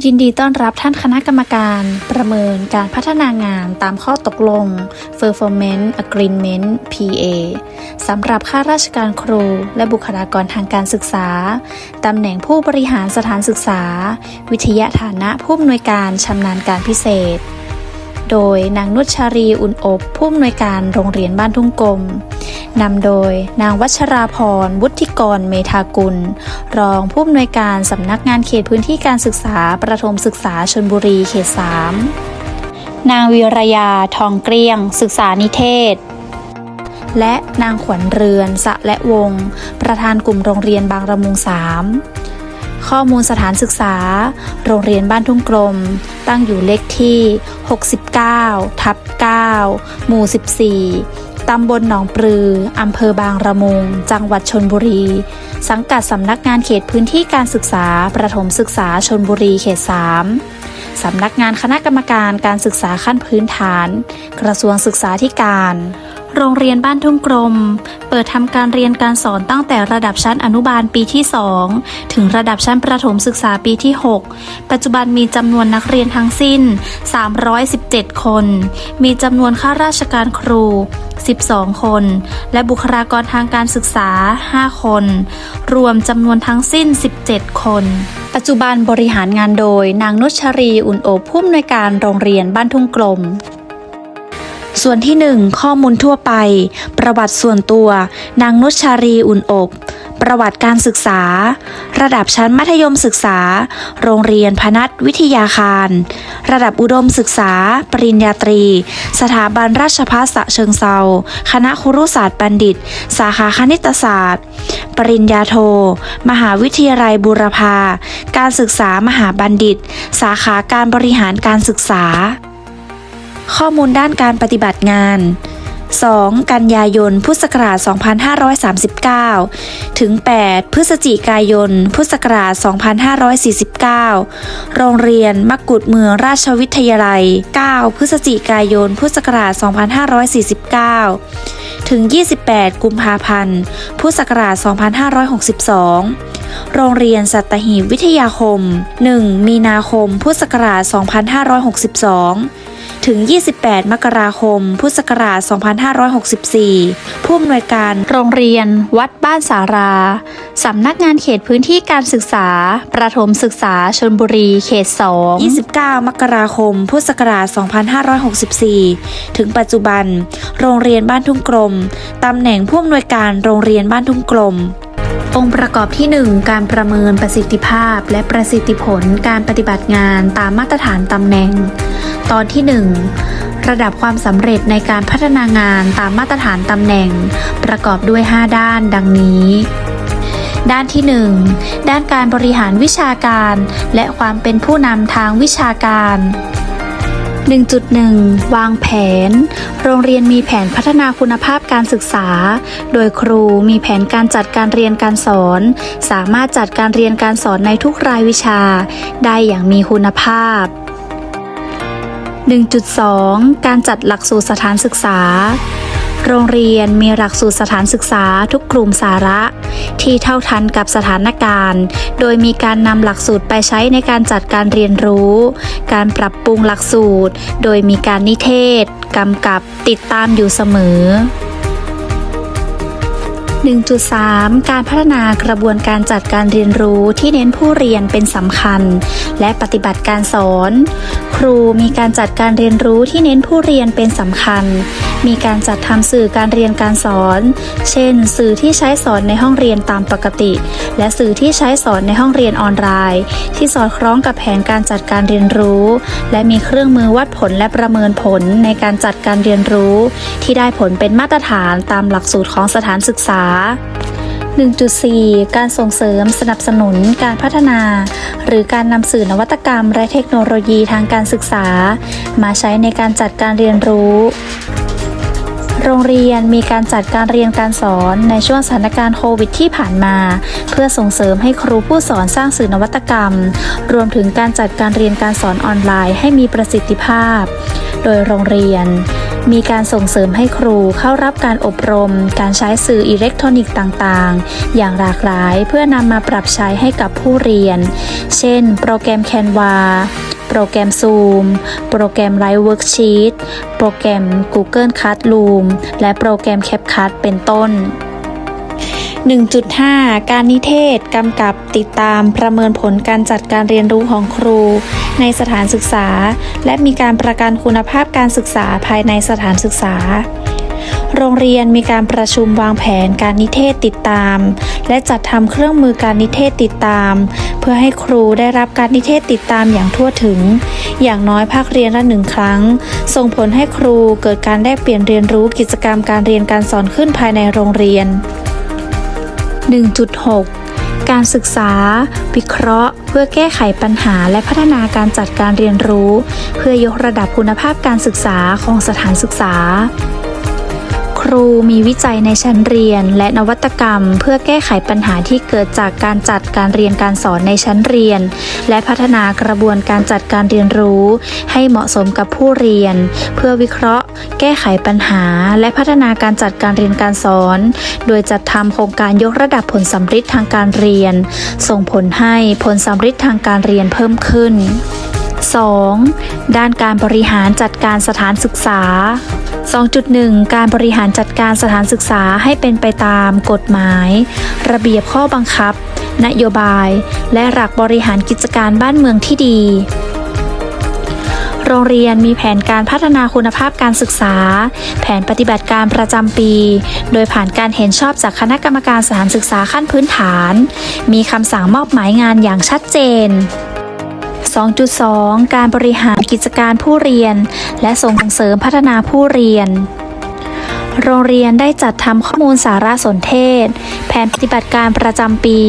ยินดีต้อนรับท่านคณะกรรมการประเมินการพัฒนางานตามข้อตกลง Performance Agreement PA สำหรับข้าราชการครูและบุคลากรทางการศึกษา ตำแหน่งผู้บริหารสถานศึกษา วิทยาฐานะผู้อำนวยการชำนาญการพิเศษ โดยนางนุชารีอุ่นอบผู้อำนวยการโรงเรียนบ้านทุ่งกลมนำโดยนางวัชราพรวุฒิกรเมธากุล รองผู้อำนวยการสำนักงานเขตพื้นที่การศึกษาประถมศึกษาชนบุรีเขต 3 นางวีรยาทองเกลี้ยง ศึกษานิเทศ และนางขวัญเรือนสะและวง ประธานกลุ่มโรงเรียนบางระมุง 3 ข้อมูลสถานศึกษา โรงเรียนบ้านทุ่งกลม ตั้งอยู่เลขที่ 69 ทับ 9 หมู่ 14ตำบลหนองปลือ อำเภอบางระมุง จังหวัดชนบุรี สังกัดสำนักงานเขตพื้นที่การศึกษา ประถมศึกษาชนบุรีเขต 3 สำนักงานคณะกรรมการการศึกษาขั้นพื้นฐาน กระทรวงศึกษาธิการ โรงเรียนบ้านทุ่งกลม เปิดทำการเรียนการสอนตั้งแต่ระดับชั้นอนุบาลปีที่ 2 ถึงระดับชั้นประถมศึกษาปีที่ 6 ปัจจุบันมีจำนวนนักเรียนทั้งสิ้น 317 คน มีจำนวนข้าราชการครู 12 คน และบุคลากรทางการศึกษา 5 คน รวมจำนวนทั้งสิ้น 17 คน ปัจจุบันบริหารงานโดยนางนุชชรีอุ่นโอผู้อำนวยการโรงเรียนบ้านทุ่งกลม ส่วนที่ 1 ข้อมูลทั่วไป ประวัติส่วนตัว นางนุชชารีอุ่นอบ ประวัติการศึกษา ระดับชั้นมัธยมศึกษา โรงเรียนพนัสวิทยาคาร ระดับอุดมศึกษา ปริญญาตรี สถาบันราชภัฏสะเชิงเซาคณะครุศาสตร์บัณฑิต สาขาคณิตศาสตร์ ปริญญาโท มหาวิทยาลัยบูรพาการศึกษามหาบัณฑิต สาขาการบริหารการศึกษา ข้อมูลด้านการปฏิบัติงาน 2. กันยายน พุทธศักราช 2539 ถึง 8 พฤศจิกายน พุทธศักราช 2549 โรงเรียนมกุฎเมืองราชวิทยาลัย 9 พฤศจิกายน พุทธศักราช 2549 ถึง 28 กุมภาพันธ์ พุทธศักราช 2562โรงเรียนสัตหีบวิทยาคม 1 มีนาคม พุทธศักราช 2562 ถึง 28 มกราคม พุทธศักราช 2564 ผู้อำนวยการโรงเรียน วัดบ้านสารา สำนักงานเขตพื้นที่การศึกษา ประถมศึกษาชนบุรี เขต 2 29 มกราคม พุทธศักราช 2564 ถึงปัจจุบัน โรงเรียนบ้านทุ่งกลม ตำแหน่งผู้อำนวยการโรงเรียนบ้านทุ่งกลม องค์ประกอบที่ 1 การประเมินประสิทธิภาพ และประสิทธิผลการปฏิบัติงานตามมาตรฐานตำแหน่ง ตอนที่ 1 ระดับความสำเร็จในการพัฒนางานตามมาตรฐานตำแหน่ง ประกอบด้วย 5 ด้านดังนี้ ด้านที่ 1 ด้านการบริหารวิชาการ และความเป็นผู้นำทางวิชาการ 1.1 วางแผน โรงเรียนมีแผนพัฒนาคุณภาพการศึกษา โดยครูมีแผนการจัดการเรียนการสอน สามารถจัดการเรียนการสอนในทุกรายวิชา ได้อย่างมีคุณภาพ 1.2 การจัดหลักสูตรสถานศึกษา โรงเรียนมีหลักสูตรสถานศึกษาทุกกลุ่มสาระ ที่เท่าทันกับสถานการณ์ โดยมีการนำหลักสูตรไปใช้ในการจัดการเรียนรู้ การปรับปรุงหลักสูตร โดยมีการนิเทศกำกับติดตามอยู่เสมอ 1.3 การพัฒนากระบวนการจัดการเรียนรู้ที่เน้นผู้เรียนเป็นสำคัญ และปฏิบัติการสอน ครูมีการจัดการเรียนรู้ที่เน้นผู้เรียนเป็นสำคัญ มีการจัดทำสื่อการเรียนการสอน เช่น สื่อที่ใช้สอนในห้องเรียนตามปกติ และสื่อที่ใช้สอนในห้องเรียนออนไลน์ ที่สอดคล้องกับแผนการจัดการเรียนรู้ และมีเครื่องมือวัดผลและประเมินผลในการจัดการเรียนรู้ ที่ได้ผลเป็นมาตรฐานตามหลักสูตรของสถานศึกษา1.4 การส่งเสริมสนับสนุนการพัฒนา หรือการนำสื่อนวัตกรรม และเทคโนโลยีทางการศึกษา มาใช้ในการจัดการเรียนรู้ โรงเรียนมีการจัดการเรียนการสอนในช่วงสถานการณ์โควิดที่ผ่านมา เพื่อส่งเสริมให้ครูผู้สอนสร้างสื่อนวัตกรรม รวมถึงการจัดการเรียนการสอนออนไลน์ให้มีประสิทธิภาพ โดยโรงเรียน มีการส่งเสริมให้ครูเข้ารับการอบรม การใช้สื่ออิเล็กทรอนิกส์ต่างๆ อย่างหลากหลายเพื่อนำมาปรับใช้ให้กับผู้เรียน เช่น โปรแกรม Canva โปรแกรม Zoom โปรแกรม Live Worksheet โปรแกรม Google Classroom และโปรแกรม CapCut เป็นต้น 1.5 การนิเทศกำกับติดตามประเมินผลการจัดการเรียนรู้ของครู ในสถานศึกษา และมีการประกันคุณภาพการศึกษาภายในสถานศึกษา โรงเรียนมีการประชุมวางแผนการนิเทศติดตาม และจัดทำเครื่องมือการนิเทศติดตาม เพื่อให้ครูได้รับการนิเทศติดตามอย่างทั่วถึง อย่างน้อยภาคเรียนละหนึ่งครั้ง ส่งผลให้ครูเกิดการได้เปลี่ยนเรียนรู้กิจกรรมการเรียนการสอนขึ้นภายในโรงเรียน 1.6 การศึกษา วิเคราะห์ เพื่อแก้ไขปัญหาและพัฒนาการจัดการเรียนรู้ เพื่อยกระดับคุณภาพการศึกษาของสถานศึกษา รูมีวิจัยในชั้นเรียน และนวัตกรรม เพื่อแก้ไขปัญหาที่เกิดจากการจัดการเรียนการสอนในชั้นเรียน และพัฒนากระบวนการจัดการเรียนรู้ ให้เหมาะสมกับผู้เรียน เพื่อวิเคราะห์ แก้ไขปัญหา และพัฒนาการจัดการเรียนการสอน โดยจัดทำโครงการยกระดับผลสัมฤทธิ์ทางการเรียน ส่งผลให้ผลสัมฤทธิ์ทางการเรียนเพิ่มขึ้น 2. ด้านการบริหารจัดการสถานศึกษา 2.1 การบริหารจัดการสถานศึกษาให้เป็นไปตามกฎหมาย ระเบียบข้อบังคับ นโยบาย และหลักบริหารกิจการบ้านเมืองที่ดี โรงเรียนมีแผนการพัฒนาคุณภาพการศึกษา แผนปฏิบัติการประจำปี โดยผ่านการเห็นชอบจากคณะกรรมการสถานศึกษาขั้นพื้นฐาน มีคำสั่งมอบหมายงานอย่างชัดเจน 2.2 การบริหารกิจการผู้เรียน และส่งเสริมพัฒนาผู้เรียน โรงเรียนได้จัดทำข้อมูลสารสนเทศ แผนปฏิบัติการประจำปี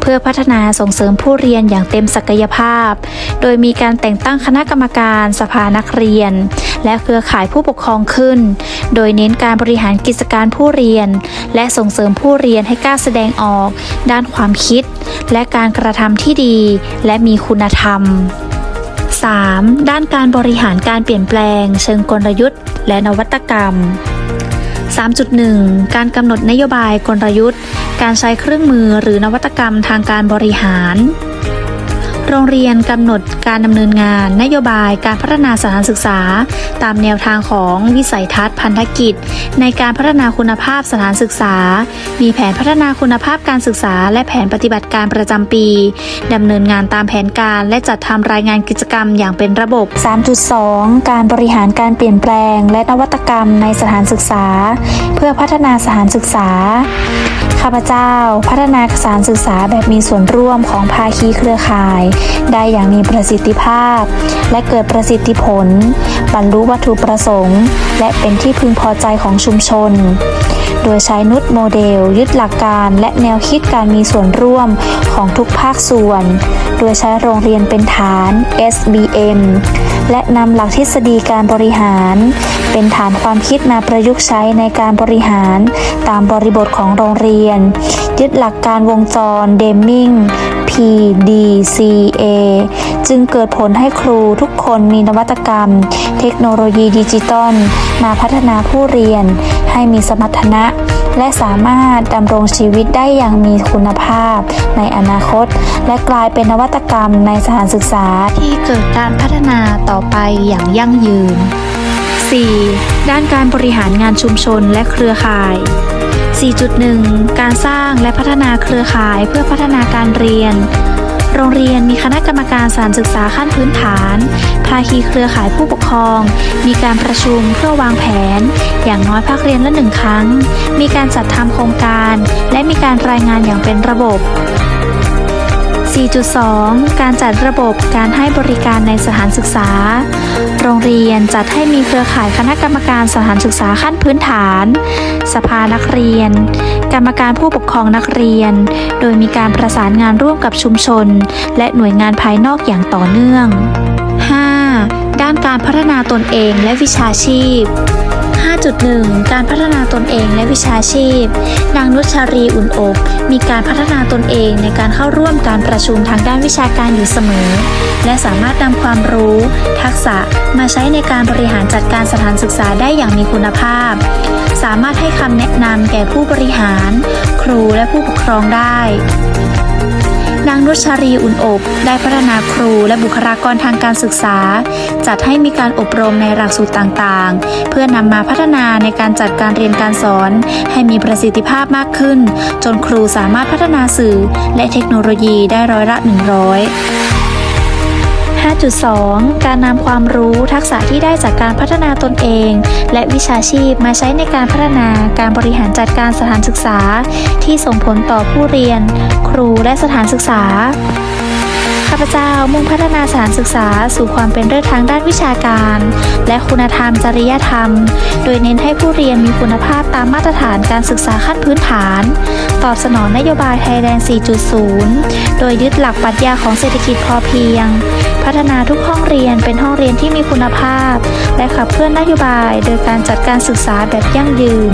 เพื่อพัฒนาส่งเสริมผู้เรียนอย่างเต็มศักยภาพ โดยมีการแต่งตั้งคณะกรรมการสภานักเรียน และเครือข่ายผู้ปกครองขึ้น โดยเน้นการบริหารกิจการผู้เรียน และส่งเสริมผู้เรียนให้กล้าแสดงออก ด้านความคิด และการกระทำที่ดี และมีคุณธรรม 3. ด้านการบริหารการเปลี่ยนแปลง เชิงกลยุทธ์ และนวัตกรรม 3.1 การกำหนดนโยบายกลยุทธ์ การใช้เครื่องมือหรือนวัตกรรมทางการบริหาร โรงเรียนกำหนดการดำเนินงาน นโยบายการพัฒนาสถานศึกษา ตามแนวทางของวิสัยทัศน์พันธกิจ ในการพัฒนาคุณภาพสถานศึกษา มีแผนพัฒนาคุณภาพการศึกษา และแผนปฏิบัติการประจำปีดำเนินงานตามแผนการและจัดทำรายงานกิจกรรมอย่างเป็นระบบ 3.2 การบริหารการเปลี่ยนแปลง และนวัตกรรมในสถานศึกษา เพื่อพัฒนาสถานศึกษา ข้าพเจ้า พัฒนาสารศึกษาแบบมีส่วนร่วมของภาคีเครือข่าย ได้อย่างมีประสิทธิภาพ และเกิดประสิทธิผล บรรลุวัตถุประสงค์ และเป็นที่พึงพอใจของชุมชน โดยใช้นุชโมเดล ยึดหลักการและแนวคิดการมีส่วนร่วมของทุกภาคส่วน โดยใช้โรงเรียนเป็นฐาน SBM และนำหลักทฤษฎีการบริหาร เป็นฐานความคิดมาประยุกต์ใช้ในการบริหารตามบริบทของโรงเรียน ยึดหลักการวงจรเดมมิง PDCA จึงเกิดผลให้ครูทุกคนมีนวัตกรรม เทคโนโลยีดิจิตอลมาพัฒนาผู้เรียน ให้มีสมรรถนะ และสามารถดำรงชีวิตได้อย่างมีคุณภาพ ในอนาคต และกลายเป็นนวัตกรรมในสถานศึกษาที่เกิดการพัฒนาต่อไปอย่างยั่งยืน 4. ด้านการบริหารงานชุมชนและเครือข่าย 4.1 การสร้างและพัฒนาเครือข่ายเพื่อพัฒนาการเรียน โรงเรียนมีคณะกรรมการสารศึกษาขั้นพื้นฐาน ภาคีเครือข่ายผู้ปกครอง มีการประชุมเพื่อวางแผน อย่างน้อยภาคเรียนละหนึ่งครั้ง มีการจัดทำโครงการ และมีการรายงานอย่างเป็นระบบ 4.2 การจัดระบบการให้บริการในสถานศึกษา โรงเรียนจัดให้มีเครือข่ายคณะกรรมการสถานศึกษาขั้นพื้นฐาน สภานักเรียน กรรมการผู้ปกครองนักเรียน โดยมีการประสานงานร่วมกับชุมชน และหน่วยงานภายนอกอย่างต่อเนื่อง 5. ด้านการพัฒนาตนเองและวิชาชีพ 5.1 การพัฒนาตนเองและวิชาชีพ นางนุชารีอุ่นอบมีการพัฒนาตนเองในการเข้าร่วมการประชุมทางด้านวิชาการอยู่เสมอ และสามารถนำความรู้ ทักษะมาใช้ในการบริหารจัดการสถานศึกษาได้อย่างมีคุณภาพ สามารถให้คำแนะนำแก่ผู้บริหาร ครูและผู้ปกครองได้ นางนุชชารีอุ่นอบ ได้พัฒนาครูและบุคลากรทางการศึกษา จัดให้มีการอบรมในหลักสูตรต่างๆ เพื่อนำมาพัฒนาในการจัดการเรียนการสอน ให้มีประสิทธิภาพมากขึ้น จนครูสามารถพัฒนาสื่อ และเทคโนโลยีได้ร้อยละ 100 5.2 การนำความรู้ทักษะที่ได้จากการพัฒนาตนเอง และวิชาชีพมาใช้ในการพัฒนาการบริหารจัดการสถานศึกษา ที่ส่งผลต่อผู้เรียน ครูและสถานศึกษาข้าพเจ้ามุ่งพัฒนาสถานศึกษาสู่ความเป็นเลิศทางด้านวิชาการ และคุณธรรมจริยธรรม โดยเน้นให้ผู้เรียนมีคุณภาพตามมาตรฐานการศึกษาขั้นพื้นฐาน ตอบสนองนโยบายไทยแลนด์ 4.0 โดยยึดหลักปรัชญาของเศรษฐกิจพอเพียง พัฒนาทุกห้องเรียนเป็นห้องเรียนที่มีคุณภาพ และขับเคลื่อนนโยบาย โดยการจัดการศึกษาแบบยั่งยืน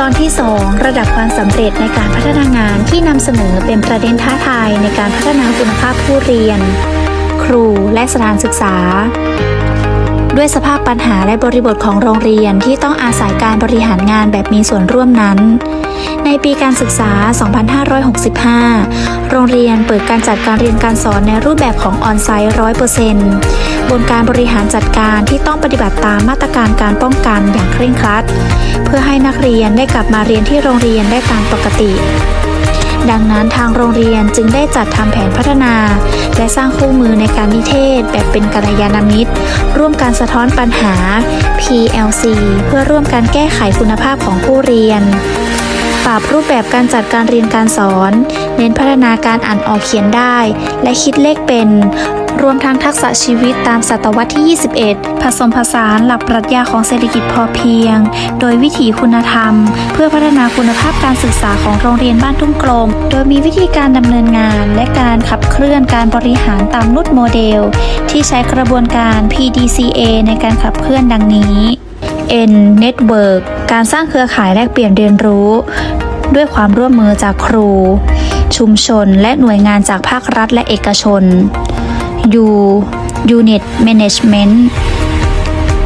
ตอนที่ 2 ระดับความสำเร็จในการพัฒนางานที่นำเสนอเป็นประเด็นท้าทายในการพัฒนาคุณภาพผู้เรียน ครูและสถานศึกษา ด้วยสภาพปัญหาและบริบทของโรงเรียนที่ต้องอาศัยการบริหารงานแบบมีส่วนร่วมนั้น ในปีการศึกษา 2565 โรงเรียนเปิดการจัดการเรียนการสอนในรูปแบบของออนไซต์ 100%บนการบริหารจัดการที่ต้องปฏิบัติตามมาตรการการป้องกันอย่างเคร่งครัด เพื่อให้นักเรียนได้กลับมาเรียนที่โรงเรียนได้ตามปกติดังนั้นทางโรงเรียนจึงได้จัดทำแผนพัฒนา และสร้างคู่มือในการนิเทศ แบบเป็นกัลยาณมิตร ร่วมการสะท้อนปัญหา PLC เพื่อร่วมการแก้ไขคุณภาพของผู้เรียนปรับรูปแบบการจัดการเรียนการสอน เน้นพัฒนาการอ่านออกเขียนได้ และคิดเลขเป็น รวมทั้งทักษะชีวิตตามศตวรรษที่ 21 ผสมผสานหลักปรัชญาของเศรษฐกิจพอเพียง โดยวิถีคุณธรรม เพื่อพัฒนาคุณภาพการศึกษาของโรงเรียนบ้านทุ่งกลม โดยมีวิธีการดำเนินงานและการขับเคลื่อนการบริหารตามนุดโมเดล ที่ใช้กระบวนการ PDCA ในการขับเคลื่อนดังนี้ N Network การสร้างเครือข่ายแลกเปลี่ยนเรียนรู้ ด้วยความร่วมมือจากครู ชุมชนและหน่วยงานจากภาครัฐและเอกชน U Unit Management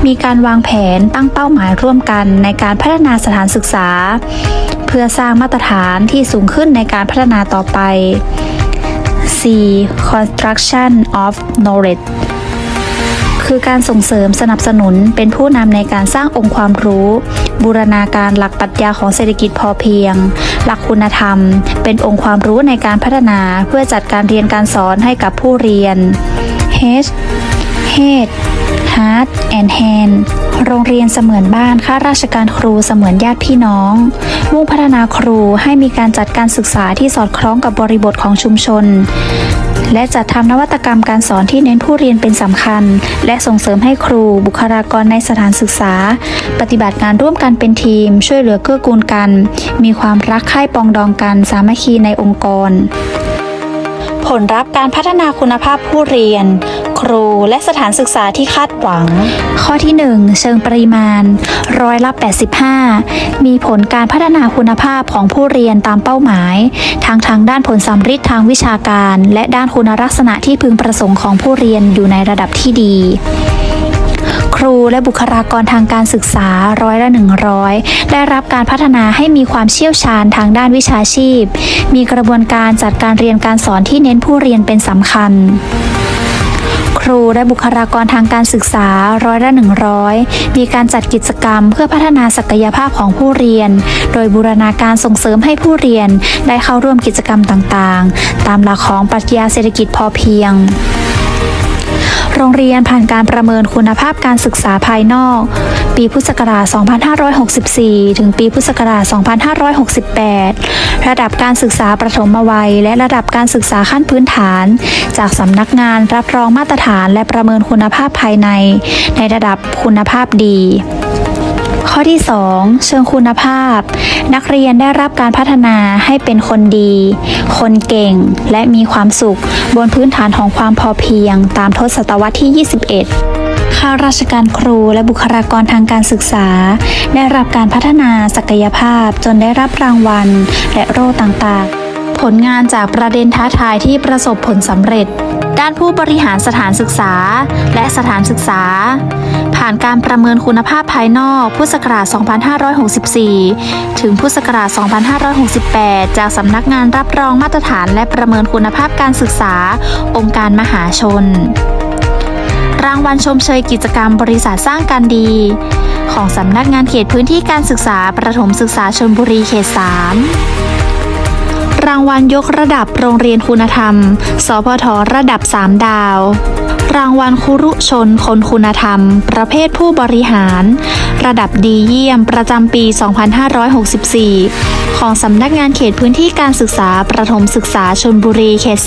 มีการวางแผนตั้งเป้าหมายร่วมกันในการพัฒนาสถานศึกษา เพื่อสร้างมาตรฐานที่สูงขึ้นในการพัฒนาต่อไป C Construction of Knowledge คือการส่งเสริมสนับสนุนเป็นผู้นำในการสร้างองค์ความรู้ บูรณาการหลักปรัชญาของเศรษฐกิจพอเพียง หลักคุณธรรม เป็นองค์ความรู้ในการพัฒนาเพื่อจัดการเรียนการสอนให้กับผู้เรียน H H Heart and Hand โรงเรียนเสมือนบ้านข้าราชการครูเสมือนญาติพี่น้อง มุ่งพัฒนาครูให้มีการจัดการศึกษาที่สอดคล้องกับบริบทของชุมชน และจัดทำนวัตกรรมการสอนที่เน้นผู้เรียนเป็นสำคัญ และส่งเสริมให้ครูบุคลากรในสถานศึกษา ปฏิบัติงานร่วมกันเป็นทีม ช่วยเหลือเกื้อกูลกัน มีความรักใคร่ปองดองกันสามัคคีในองค์กร ผลลัพธ์การพัฒนาคุณภาพผู้เรียน ครูและสถานศึกษาที่คาดหวัง ข้อที่ 1 เชิงปริมาณร้อยละ 85 มีผลการพัฒนาคุณภาพของผู้เรียนตามเป้าหมาย ทางทางด้านผลสัมฤทธิ์ทางวิชาการ และด้านคุณลักษณะที่พึงประสงค์ของผู้เรียนอยู่ในระดับที่ดี ครูและบุคลากรทางการศึกษาร้อยละ 100 ได้รับการพัฒนาให้มีความเชี่ยวชาญทางด้านวิชาชีพ มีกระบวนการจัดการเรียนการสอนที่เน้นผู้เรียนเป็นสำคัญครูและบุคลากรทางการศึกษาร้อยละ100 มีการจัดกิจกรรมเพื่อพัฒนาศักยภาพของผู้เรียน โดยบูรณาการส่งเสริมให้ผู้เรียนได้เข้าร่วมกิจกรรมต่างๆ ตามหลักของปรัชญาเศรษฐกิจพอเพียง โรงเรียนผ่านการประเมินคุณภาพการศึกษาภายนอก ปีพุทธศักราช 2564 ถึงปีพุทธศักราช 2568 ระดับการศึกษาประถมวัย และระดับการศึกษาขั้นพื้นฐาน จากสำนักงานรับรองมาตรฐานและประเมินคุณภาพภายใน ในระดับคุณภาพดี ข้อที่ 2 เชิงคุณภาพ นักเรียนได้รับการพัฒนาให้เป็นคนดี คนเก่ง และมีความสุข บนพื้นฐานของความพอเพียง ตามทศตวรรษที่ 21ข้าราชการครูและบุคลากรทางการศึกษา ได้รับการพัฒนาศักยภาพจนได้รับรางวัล และโร่ต่างๆ ผลงานจากประเด็นท้าทายที่ประสบผลสำเร็จ ด้านผู้บริหารสถานศึกษา และสถานศึกษา ผ่านการประเมินคุณภาพภายนอกพุทธศักราช 2564 ถึงพุทธศักราช 2568 จากสำนักงานรับรองมาตรฐานและประเมินคุณภาพการศึกษา องค์การมหาชน รางวัลชมเชยกิจกรรมบริษัทสร้างการดี ของสำนักงานเขตพื้นที่การศึกษาประถมศึกษาชลบุรีเขต 3 รางวัลยกระดับโรงเรียนคุณธรรม สพทระดับ 3 ดาว รางวัลครุชนคนคุณธรรม ประเภทผู้บริหาร ระดับดีเยี่ยมประจำปี 2564 ของสำนักงานเขตพื้นที่การศึกษาประถมศึกษาชลบุรีเขต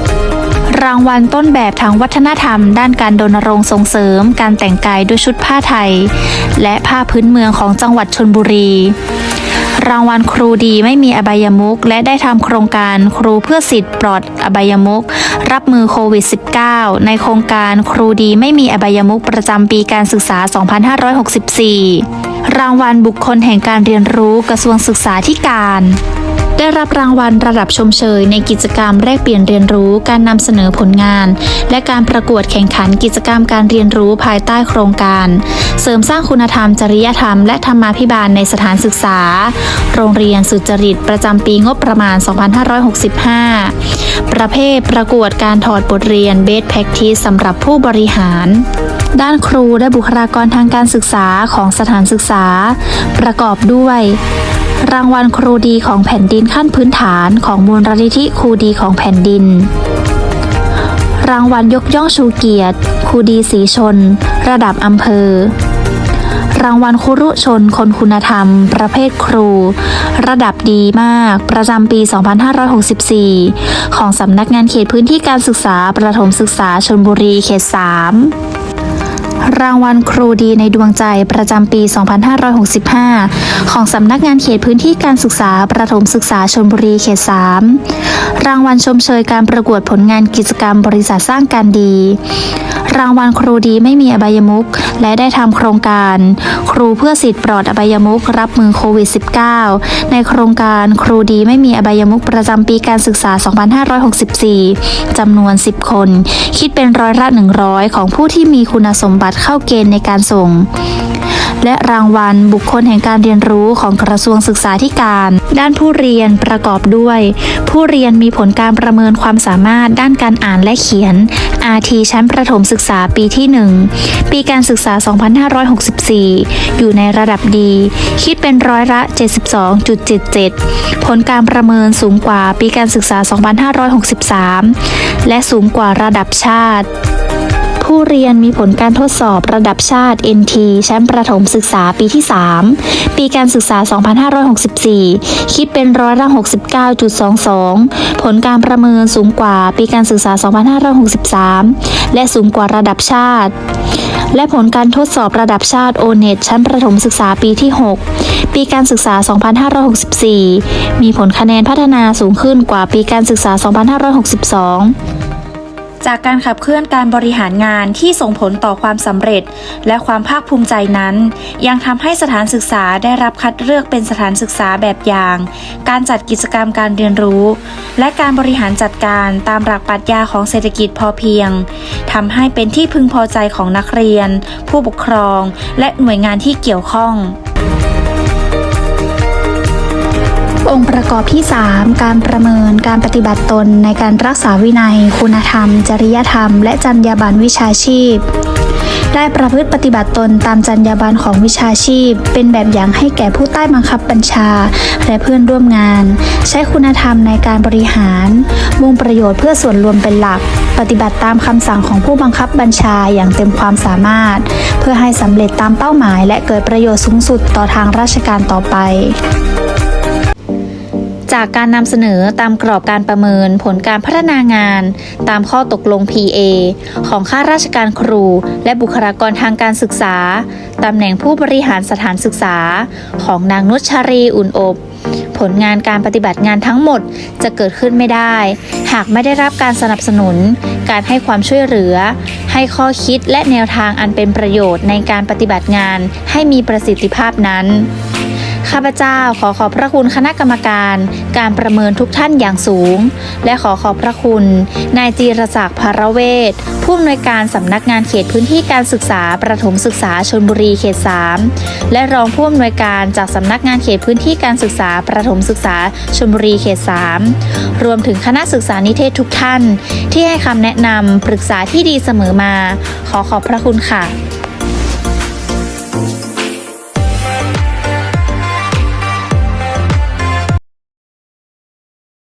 3รางวัลต้นแบบทางวัฒนธรรม ด้านการรณรงค์ส่งเสริม การแต่งกายด้วยชุดผ้าไทย และผ้าพื้นเมืองของจังหวัดชลบุรี รางวัลครูดีไม่มีอบายมุก และได้ทำโครงการครูเพื่อสิทธิ์ปลอดอบายมุก รับมือโควิด -19 ในโครงการครูดีไม่มีอบายมุกประจำปีการศึกษา 2564 รางวัลบุคคลแห่งการเรียนรู้กระทรวงศึกษาธิการ ได้รับรางวัลระดับชมเชย ในกิจกรรมแลกเปลี่ยนเรียนรู้การนำเสนอผลงาน และการประกวดแข่งขันกิจกรรมการเรียนรู้ภายใต้โครงการ เสริมสร้างคุณธรรม จริยธรรม และธรรมาภิบาลในสถานศึกษา โรงเรียนสุจริตประจำปีงบประมาณ 2565 ประเภทประกวดการถอดบทเรียน Best Practice สำหรับผู้บริหาร ด้านครูและบุคลากรทางการศึกษาของสถานศึกษา ประกอบด้วย รางวัลครูดีของแผ่นดินขั้นพื้นฐานของมูลนิธิครูดีของแผ่นดิน รางวัลยกย่องชูเกียรติครูดีสีชน ระดับอำเภอ รางวัลครุชนคนคุณธรรม ประเภทครู ระดับดีมาก ประจำปี 2564 ของสำนักงานเขตพื้นที่การศึกษาประถมศึกษาชลบุรีเขต 3 รางวัลครูดีในดวงใจประจำปี 2565 ของสำนักงานเขตพื้นที่การศึกษาประถมศึกษาชลบุรีเขต 3 รางวัลชมเชยการประกวดผลงานกิจกรรมบริษัทสร้างการดี รางวัลครูดีไม่มีอบายมุกและได้ทำโครงการ ครูเพื่อสิทธิ์ปลอดอบายมุกรับมือโควิด -19 ในโครงการครูดีไม่มีอบายมุกประจำปีการศึกษา 2564 จำนวน 10 คน คิดเป็นร้อยละ 100 ของผู้ที่มีคุณสมบัติเข้าเกณฑ์ในการส่ง และรางวัลบุคคลแห่งการเรียนรู้ของกระทรวงศึกษาธิการ ด้านผู้เรียนประกอบด้วย ผู้เรียนมีผลการประเมินความสามารถด้านการอ่านและเขียน RT ชั้นประถมศึกษาปีที่ 1 ปีการศึกษา 2564 อยู่ในระดับดี คิดเป็นร้อยละ 72.77 ผลการประเมินสูงกว่าปีการศึกษา 2563 และสูงกว่าระดับชาติ ผู้เรียนมีผลการทดสอบระดับชาติ NT แชั้นประถมศึกษาปีที่ 3 ปีการศึกษา 2564 คิดเป็นร้อยละ69.22 ผลการประเมินสูงกว่าปีการศึกษา 2563 และสูงกว่าระดับชาติ และผลการทดสอบระดับชาติ O-NET ชั้นประถมศึกษาปีที่ 6 ปีการศึกษา 2564 มีผลคะแนนพัฒนาสูงขึ้นกว่าปีการศึกษา 2562 จากการขับเคลื่อนการบริหารงานที่ส่งผลต่อความสำเร็จ และความภาคภูมิใจนั้น ยังทำให้สถานศึกษาได้รับคัดเลือกเป็นสถานศึกษาแบบอย่าง การจัดกิจกรรมการเรียนรู้ และการบริหารจัดการตามหลักปรัชญาของเศรษฐกิจพอเพียงทำให้เป็นที่พึงพอใจของนักเรียน ผู้ปกครอง และหน่วยงานที่เกี่ยวข้อง องค์ประกอบที่ 3 การประเมินการปฏิบัติตนในการรักษาวินัย คุณธรรม จริยธรรม และจรรยาบรรณวิชาชีพ ได้ประพฤติปฏิบัติตนตามจรรยาบรรณของวิชาชีพ เป็นแบบอย่างให้แก่ผู้ใต้บังคับบัญชา และเพื่อนร่วมงาน ใช้คุณธรรมในการบริหาร มุ่งประโยชน์เพื่อส่วนรวมเป็นหลัก ปฏิบัติตามคำสั่งของผู้บังคับบัญชาอย่างเต็มความสามารถ เพื่อให้สำเร็จตามเป้าหมาย และเกิดประโยชน์สูงสุดต่อทางราชการต่อไป จากการนำเสนอตามกรอบการประเมินผลการพัฒนางาน ตามข้อตกลง PA ของข้าราชการครู และบุคลากรทางการศึกษาตำแหน่งผู้บริหารสถานศึกษา ของนางนุชชารีอุ่นอบ ผลงานการปฏิบัติงานทั้งหมดจะเกิดขึ้นไม่ได้ หากไม่ได้รับการสนับสนุน การให้ความช่วยเหลือ ให้ข้อคิดและแนวทางอันเป็นประโยชน์ในการปฏิบัติงานให้มีประสิทธิภาพนั้น ข้าพเจ้าขอขอบพระคุณคณะกรรมการ การประเมินทุกท่านอย่างสูง และขอขอบพระคุณ นายจีรศักดิ์ภารเวศผู้อำนวยการสำนักงานเขตพื้นที่การศึกษาประถมศึกษาชนบุรีเขต 3 และรองผู้อำนวยการจากสำนักงานเขตพื้นที่การศึกษาประถมศึกษาชนบุรีเขต 3 รวมถึงคณะศึกษานิเทศทุกท่าน ที่ให้คำแนะนำปรึกษาที่ดีเสมอมา ขอขอบพระคุณค่ะ